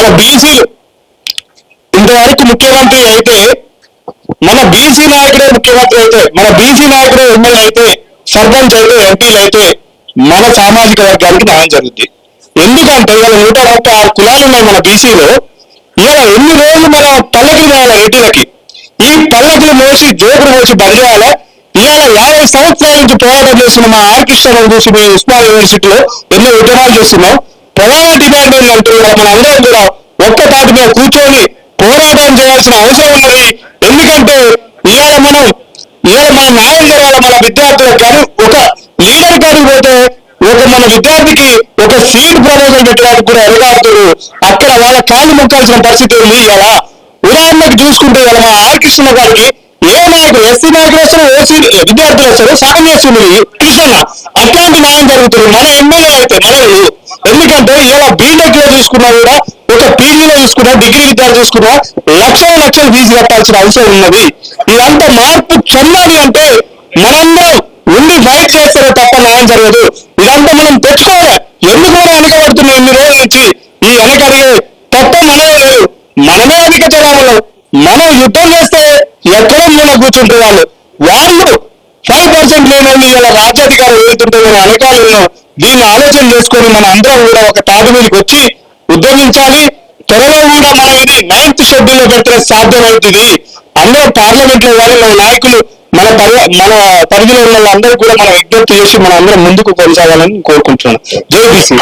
మన బీసీలు ఇంతవరకు ముఖ్యమంత్రి అయితే మన బీసీ నాయకుడే ముఖ్యమంత్రి అయితే మన బీసీ నాయకుడే ఎమ్మెల్యే అయితే సర్పంచ్ అయితే ఎంపీలు అయితే మన సామాజిక వర్గానికి న్యాయం జరుగుద్ది. ఎందుకంటే ఇవాళ నూట ముప్పై ఆరు కులాలు ఉన్నాయి మన బీసీలో ఇవాళ ఎన్ని రోజులు మన పల్లకి రావాలి రెడ్డిలకి ఈ పల్లకిని మోసి జోకులు మోసి బంద్ చేయాలి ఇవాళ యాభై సంవత్సరాల నుంచి పోరాటం చేస్తున్న మా ఆర్ చూసి మేము ఉస్మాన్ యూనివర్సిటీలో ఎన్నో ఉద్యమాలు చేస్తున్నాం. ప్రధాన డిపార్ట్మెంట్ ఏంటంటే మనందరం మన కూడా ఒక్క తాటి మీద కూర్చొని పోరాటం చేయాల్సిన అవసరం ఉన్నది ఎందుకంటే ఇవాళ మనం ఇవాళ మన న్యాయం జరగాల మన విద్యార్థులకు కానీ ఒక లీడర్ కాడికి పోతే ఒక మన విద్యార్థికి ఒక సీట్ ప్రమోషన్ పెట్టడానికి కూడా ఎరగాడుతారు అక్కడ వాళ్ళ కాళ్ళు మొక్కాల్సిన పరిస్థితి ఉంది ఇవాళ ఉదాహరణకు చూసుకుంటే ఇవాళ మా ఆర్ కృష్ణ గారికి ఏ నాయకుడు ఎస్సీ నాయకులు వస్తారు ఓసీ విద్యార్థులు వస్తారు సగం చేస్తుంది కృష్ణ అట్లాంటి న్యాయం జరుగుతుంది మన ఎమ్మెల్యే అయితే మన బీటెక్లో చూసుకున్నా కూడా ఒక పీజీలో చూసుకున్నా డిగ్రీ విద్యార్థి చూసుకున్నా లక్షల లక్షలు ఫీజు కట్టాల్సిన అవసరం ఉన్నది. ఇదంతా మార్పు చెందాలి అంటే మనందరం ఉండి ఫైట్ చేస్తేనే తప్ప న్యాయం జరగదు. ఇదంతా మనం తెచ్చుకోవాలి ఎందుకు కూడా వెనకబడుతున్నాం ఇన్ని రోజుల నుంచి? ఈ వెనకడిగే తప్ప మనమే లేదు మనమే అధిక జనాభాలో మనం యుద్ధం చేస్తే ఎక్కడో మూల కూర్చుంటే వాళ్ళు వాళ్ళు ఫైవ్ పర్సెంట్ లేని ఇలా రాజ్యాధికారులు వెళ్తుంటే మనం వెనకాల ఉన్నాం దీన్ని ఆలోచన చేసుకొని మన అందరం కూడా ఒక తాటి మీదకి వచ్చి ఉద్యమించాలి. త్వరలో కూడా మనం ఇది నైన్త్ షెడ్యూల్లో పెడితే సాధ్యమవుతుంది అందరూ పార్లమెంట్లో వాళ్ళు మన నాయకులు మన పరి మన పరిధిలో ఉన్న వాళ్ళందరూ కూడా మనం విజ్ఞప్తి చేసి మనం అందరం ముందుకు కొనసాగాలని కోరుకుంటున్నాను. జై బీసీ